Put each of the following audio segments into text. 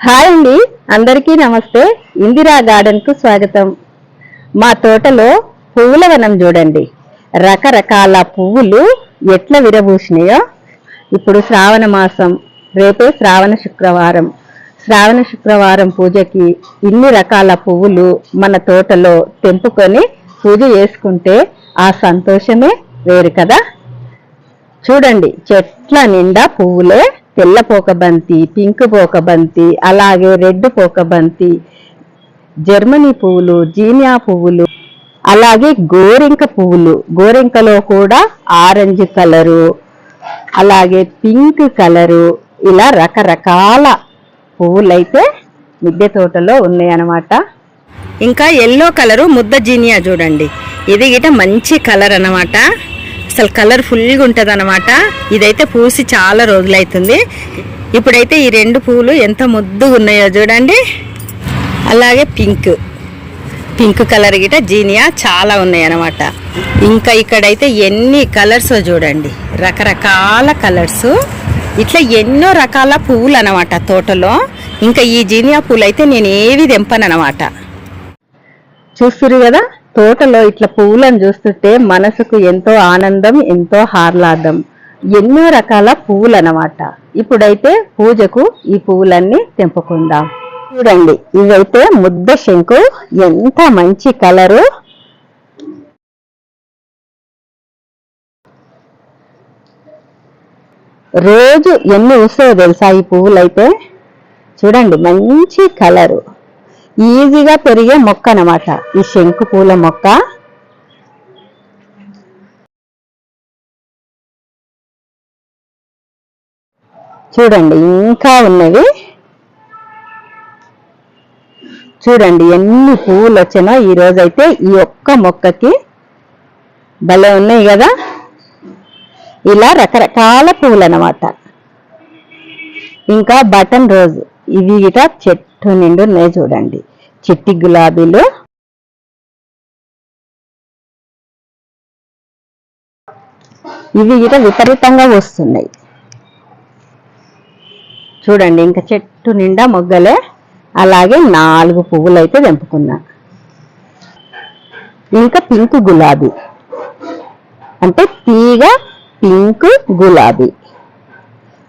Hi అండి. అందరికీ నమస్తే. ఇందిరా గార్డెన్కు స్వాగతం. మా తోటలో పువ్వుల వనం చూడండి. రకరకాల పువ్వులు ఎట్లా విరబూసినాయో ఇప్పుడు శ్రావణ మాసం. రేపే శ్రావణ శుక్రవారం. శ్రావణ శుక్రవారం పూజకి ఇన్ని రకాల పువ్వులు మన తోటలో తెంపుకొని పూజ చేసుకుంటే ఆ సంతోషమే వేరు కదా. చూడండి చెట్ల నిండా పువ్వులే తెల్ల పోకబంతి పింక్ పోకబంతి అలాగే రెడ్ పోకబంతి జర్మనీ పువ్వులు జీనియా పువ్వులు అలాగే గోరింక పువ్వులు. గోరింకలో కూడా ఆరెంజ్ కలరు అలాగే పింక్ కలరు ఇలా రకరకాల పువ్వులైతే మిద్దె తోటలో ఉన్నాయన్నమాట. ఇంకా ఎల్లో కలరు ముద్ద జీనియా చూడండి. ఇది గిట మంచి కలర్ అన్నమాట అసలు కలర్ ఫుల్గా ఉంటుంది అనమాట ఇదైతే పూసి చాలా రోజులైతుంది. ఇప్పుడైతే ఈ రెండు పూలు ఎంత ముద్దుగా ఉన్నాయో చూడండి. అలాగే పింక్. పింక్ కలర్ గిట జీనియా చాలా ఉన్నాయి ఇంకా ఇక్కడైతే ఎన్ని కలర్స్ చూడండి. రకరకాల కలర్స్. ఇట్లా ఎన్నో రకాల పువ్వులు అనమాట తోటలో. ఇంకా ఈ జీనియా పూలు అయితే నేను ఏవి తెంపనమాట చూస్తురు కదా? తోటలో ఇట్లా పువ్వులను చూస్తుంటే మనసుకు ఎంతో ఆనందం ఎంతో ఆహ్లాదం. ఎన్నో రకాల పువ్వులు అనమాట ఇప్పుడైతే పూజకు ఈ పువ్వులన్నీ తెంపుకుందాం. చూడండి ఇవైతే ముద్ద శంకు ఎంత మంచి కలరు. రోజు ఎన్ని వస్తాయో తెలుసా ఈ పువ్వులైతే చూడండి మంచి కలరు. ఈజీగా పెరిగే మొక్క అన్నమాట. ఈ శంకు పూల మొక్క. చూడండి ఇంకా ఉన్నవి. చూడండి ఎన్ని పువ్వులు వచ్చినా ఈ రోజైతే ఈ ఒక్క మొక్కకి భలే ఉన్నాయి కదా. ఇలా రకరకాల పువ్వులు అన్నమాట. ఇంకా బటన్ రోజ్ ఇవి గిట చెట్టు నిండు ఉన్నాయి చూడండి. చిట్టి గులాబీలు. ఇవి ఇట విపరీతంగా వస్తున్నాయి. చూడండి ఇంకా చెట్టు నిండా మొగ్గలే. అలాగే నాలుగు పువ్వులు అయితే తెంపుకున్నా. ఇంకా పింక్ గులాబీ. అంటే తీగ పింక్ గులాబీ.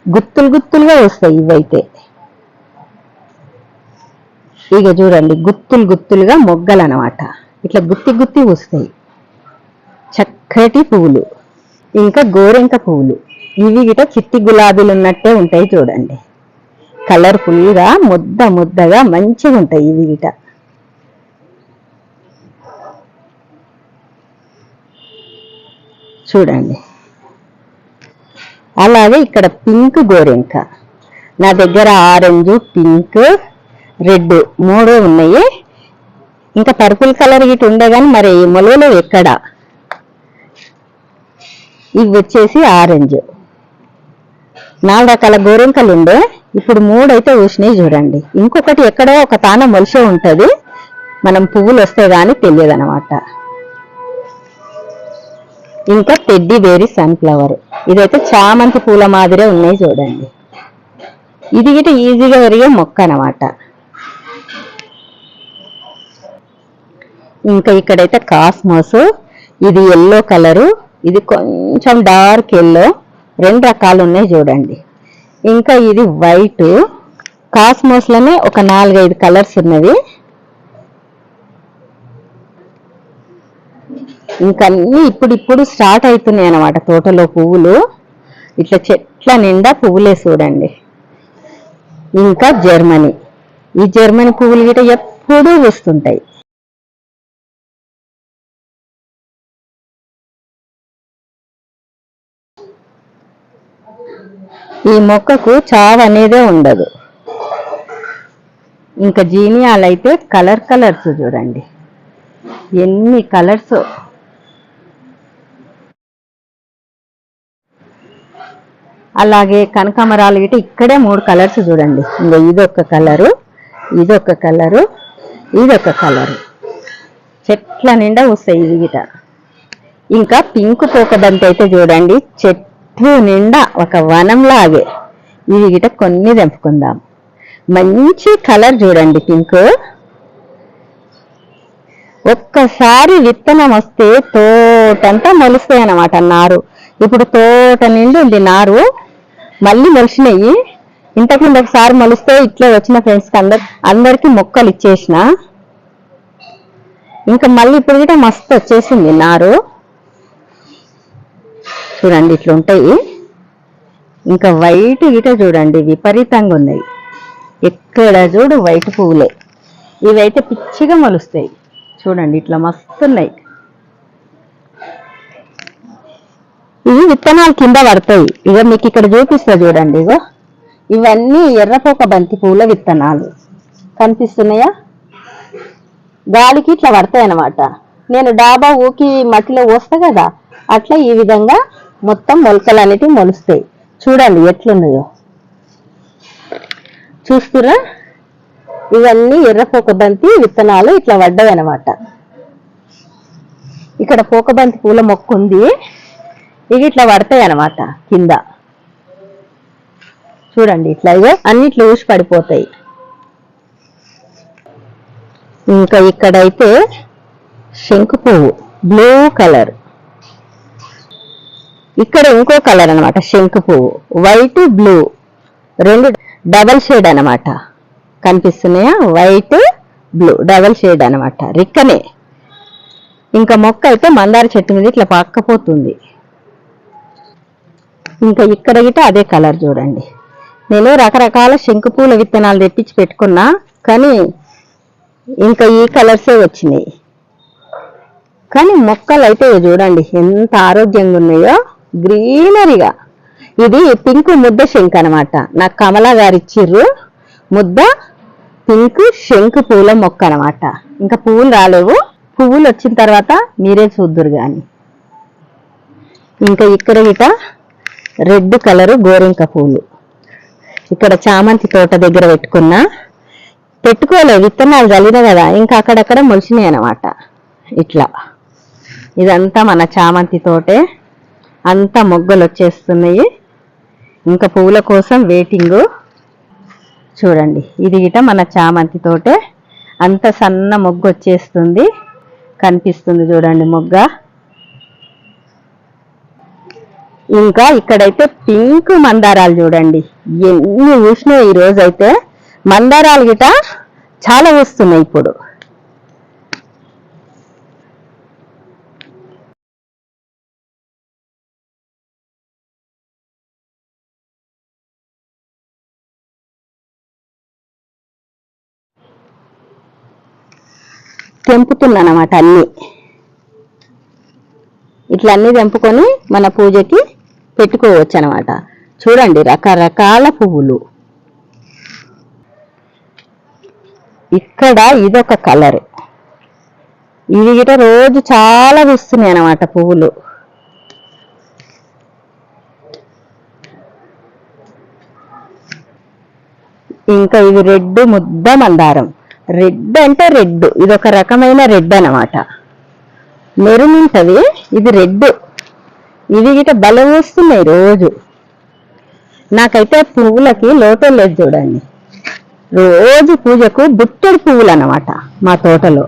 గుత్తులు గుత్తులుగా వస్తాయి ఇవైతే. ఇక చూడండి గుత్తులు గుత్తులుగా మొగ్గలు అనమాట ఇట్లా గుత్తి గుత్తి వస్తాయి చక్కటి పువ్వులు. ఇంకా గోరెంక పువ్వులు. ఇవి గిట చిట్టి గులాబీలు ఉన్నట్టే ఉంటాయి చూడండి. కలర్ఫుల్గా ముద్ద ముద్దగా మంచిగా ఉంటాయి ఇవి గిట. చూడండి. అలాగే ఇక్కడ పింక్ గోరెంక. నా దగ్గర ఆరెంజ్ పింక్ రెడ్ మూడు ఉన్నాయి. ఇంకా పర్పుల్ కలర్ గిట్ ఉండే కానీ మరి మొలవలో ఎక్కడ? ఇవి వచ్చేసి ఆరెంజ్. నాలుగు రకాల గోరింకలు ఉండే. ఇప్పుడు మూడు అయితే ఊసినాయి చూడండి. ఇంకొకటి ఎక్కడో ఒక తాన మొలిసే ఉంటుంది. మనం పువ్వులు వస్తే కానీ తెలియదు అనమాట ఇంకా టెడ్డీ బేరీ సన్ఫ్లవర్. ఇదైతే చామంతి పూల మాదిరే ఉన్నాయి చూడండి. ఇది గిట ఈజీగా పెరిగే మొక్క అన్నమాట. ఇంకా ఇక్కడైతే కాస్మోస్ ఇది ఎల్లో కలరు ఇది కొంచెం డార్క్ ఎల్లో రెండు రకాలు ఉన్నాయి చూడండి. ఇంకా ఇది వైట్ కాస్మోస్లోనే ఒక నాలుగైదు కలర్స్ ఉన్నవి. ఇంకా అన్నీ ఇప్పుడిప్పుడు స్టార్ట్ అవుతున్నాయి అన్నమాట తోటలో పువ్వులు. ఇట్లా చెట్ల నిండా పువ్వులే చూడండి. ఇంకా జర్మనీ. ఈ జర్మనీ పువ్వులు గిట ఎప్పుడూ వస్తుంటాయి. ఈ మొక్కకు చావు అనేదే ఉండదు. ఇంకా జీనియాలు అయితే కలర్ కలర్స్ చూడండి. ఎన్ని కలర్స్? అలాగే కనకమరాలు గిట ఇక్కడే మూడు కలర్స్ చూడండి. ఇంకా ఇదొక కలరు ఇదొక కలరు ఇదొక కలరు. చెట్ల నిండా వస్తాయి ఇది గిట ఇంకా పింక్ పోకదంత అయితే చూడండి చెట్టు నిండా ఒక వనం లాగే ఇది గిట కొన్ని తెంపుకుందాం. మంచి కలర్ చూడండి పింక్. ఒక్కసారి విత్తనం వస్తే తోటంతా మొలుస్తాయి అన్నమాట నారు. ఇప్పుడు తోట నిండి ఉంది నారు. మళ్ళీ మొలిచినాయి. ఇంతకు ముందు ఒకసారి మొలిస్తే ఇట్లా వచ్చిన ఫ్రెండ్స్కి అందరు అందరికీ మొక్కలు ఇచ్చేసిన. ఇంకా మళ్ళీ ఇప్పుడు కూడా మస్తు వచ్చేసింది నారు. చూడండి ఇట్లా ఉంటాయి ఇంకా వైట్ ఇట చూడండి విపరీతంగా ఉన్నాయి. ఎక్కడ చూడు వైట్ పువ్వులే. ఇవైతే పిచ్చిగా మొలుస్తాయి. చూడండి ఇట్లా మస్తున్నాయి. ఇవి విత్తనాలు కింద పడతాయి. ఇక మీకు ఇక్కడ చూపిస్తా చూడండి ఇగో. ఇవన్నీ ఎర్రపోక బంతి పువ్వుల విత్తనాలు. కనిపిస్తున్నాయా? గాలికి ఇట్లా పడతాయి అన్నమాట నేను డాబా ఊకి మట్టిలో పోస్తా కదా. అట్లా ఈ విధంగా మొత్తం మొలకలు అనేటివి మొలుస్తాయి. చూడండి ఎట్లున్నాయో. చూస్తురా? ఇవన్నీ ఎర్ర పోకబంతి విత్తనాలు ఇట్లా పడ్డాయి అన్నమాట ఇక్కడ పోకబంతి పూల మొక్క ఉంది. ఇవి ఇట్లా పడతాయి అనమాట కింద. చూడండి ఇట్లా ఇవే అన్నిట్లో ఊసి పడిపోతాయి. ఇంకా ఇక్కడైతే శంకు పువ్వు బ్లూ కలర్. ఇక్కడ ఇంకో కలర్ అన్నమాట శంకు పువ్వు. వైట్ బ్లూ రెండు డబల్ షేడ్ అన్నమాట. కనిపిస్తున్నాయా? వైట్ బ్లూ డబల్ షేడ్ అన్నమాట. రిక్కనే. ఇంకా మొక్క అయితే మందార చెట్టు మీద ఇట్లా పక్కపోతుంది. ఇంకా ఇక్కడ గిట అదే కలర్ చూడండి. నేను రకరకాల శంకు పూల విత్తనాలు తెప్పించి పెట్టుకున్నా కానీ ఇంకా ఈ కలర్సే వచ్చినాయి. కానీ మొక్కలు అయితే చూడండి ఎంత ఆరోగ్యంగా ఉన్నాయో. గ్రీనరీగా. ఇది పింక్ ముద్ద శంక్ అనమాట నాకు కమలా గారు ఇచ్చిర్రు ముద్ద పింక్ శంకు పూల మొక్క అన్నమాట. ఇంకా పువ్వులు రాలేవు. పువ్వులు వచ్చిన తర్వాత మీరే చూద్దురు కానీ ఇంకా ఇక్కడ ఇక రెడ్ కలరు గోరింక పూలు. ఇక్కడ చామంతి తోట దగ్గర పెట్టుకున్నా పెట్టుకోలే విత్తనాలు చల్లిన కదా ఇంకా అక్కడక్కడ మొలిచినాయి అన్నమాట. ఇట్లా. ఇదంతా మన చామంతి తోటే. అంతా మొగ్గలు వచ్చేస్తున్నాయి ఇంకా పువ్వుల కోసం వెయిటింగ్ చూడండి ఇది గిట మన చామంతి తోటే అంత సన్న మొగ్గు వచ్చేస్తుంది కనిపిస్తుంది చూడండి మొగ్గ. ఇంకా ఇక్కడైతే పింక్ మందారాలు చూడండి. ఎన్ని చూసినాయి ఈ రోజైతే మందారాలు గిట చాలా వస్తున్నాయి ఇప్పుడు. తెంపుతున్నానమాట అన్ని. ఇట్లా అన్ని తెంపుకొని మన పూజకి పెట్టుకోవచ్చు అనమాట చూడండి రకరకాల పువ్వులు. ఇక్కడ ఇదొక కలర్. ఇవి గిట రోజు చాలా వస్తున్నాయి అనమాట పువ్వులు. ఇంకా ఇది రెడ్ ముద్ద మందారం. రెడ్ అంటే రెడ్. ఇది ఒక రకమైన రెడ్ అన్నమాట. మెరున్ ఉంటుంది ఇది రెడ్. ఇవి గిట బలం వస్తున్నాయి రోజు. నాకైతే పువ్వులకి లోటం లేదు చూడండి. రోజు పూజకు బుట్టెడు పువ్వులు అన్నమాట మా తోటలో.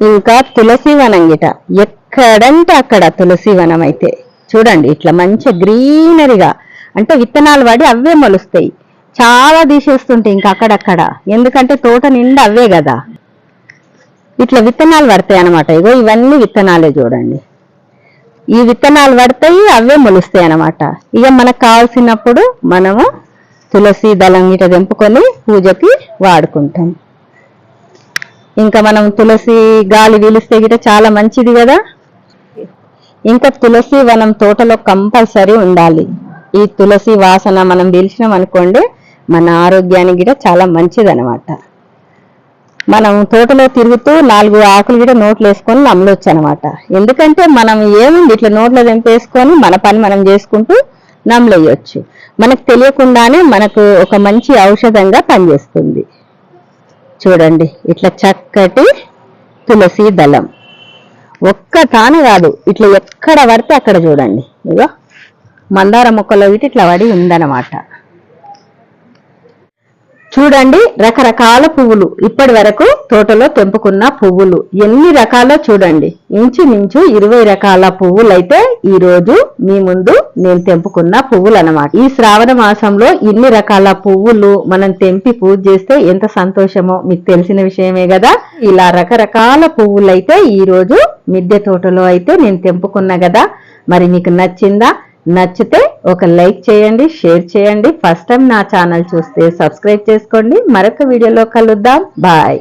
ఇంకా తులసి వనం గిట. ఎక్కడంటే అక్కడ తులసి వనం అయితే చూడండి ఇట్లా మంచి గ్రీనరీగా అంటే విత్తనాలు పడి అవే మొలుస్తాయి. చాలా తీసేస్తుంటాయి ఇంకా అక్కడక్కడ. ఎందుకంటే తోట నిండా అవే కదా. ఇట్లా విత్తనాలు పడతాయి అన్నమాట. ఇగో ఇవన్నీ విత్తనాలే చూడండి. ఈ విత్తనాలు పడతాయి అవే మొలుస్తాయి అన్నమాట. ఇక మనకు కావాల్సినప్పుడు మనము తులసి దళం గిట తెంపుకొని పూజకి వాడుకుంటాం. ఇంకా మనం తులసి గాలి పీలిస్తే గిట చాలా మంచిది కదా. ఇంకా తులసి వనం తోటలో కంపల్సరీ ఉండాలి. ఈ తులసి వాసన మనం పీల్చినాం అనుకోండి మన ఆరోగ్యానికి కూడా చాలా మంచిదనమాట మనం తోటలో తిరుగుతూ నాలుగు ఆకులు కూడా నోట్లు వేసుకొని నమ్మలొచ్చు అనమాట ఎందుకంటే మనం ఏముంది ఇట్లా నోట్లో తెంపేసుకొని మన పని మనం చేసుకుంటూ నమ్మలేయచ్చు మనకు తెలియకుండానే మనకు ఒక మంచి ఔషధంగా పనిచేస్తుంది. చూడండి ఇట్లా చక్కటి తులసి దళం. ఒక్క తాను కాదు ఇట్లా ఎక్కడ పడితే అక్కడ చూడండి. ఇగో మందార మొక్కలో ఇటు ఇట్లా పడి ఉందన్నమాట. చూడండి రకరకాల పువ్వులు. ఇప్పటి వరకు తోటలో తెంపుకున్న పువ్వులు. ఎన్ని రకాలో చూడండి. ఇంచుమించు ఇరవై రకాల పువ్వులైతే ఈ రోజు మీ ముందు నేను తెంపుకున్న పువ్వులు అన్నమాట ఈ శ్రావణ మాసంలో ఇన్ని రకాల పువ్వులు మనం తెంపి పూజ చేస్తే ఎంత సంతోషమో మీకు తెలిసిన విషయమే కదా. ఇలా రకరకాల పువ్వులైతే ఈ రోజు మిద్దె తోటలో అయితే నేను తెంపుకున్నా కదా. మరి మీకు నచ్చిందా? నచ్చితే ఒక లైక్ చేయండి షేర్ చేయండి. ఫస్ట్ టైం నా ఛానల్ చూస్తే సబ్స్క్రైబ్ చేసుకోండి. మరొక వీడియోలో కలుద్దాం. బాయ్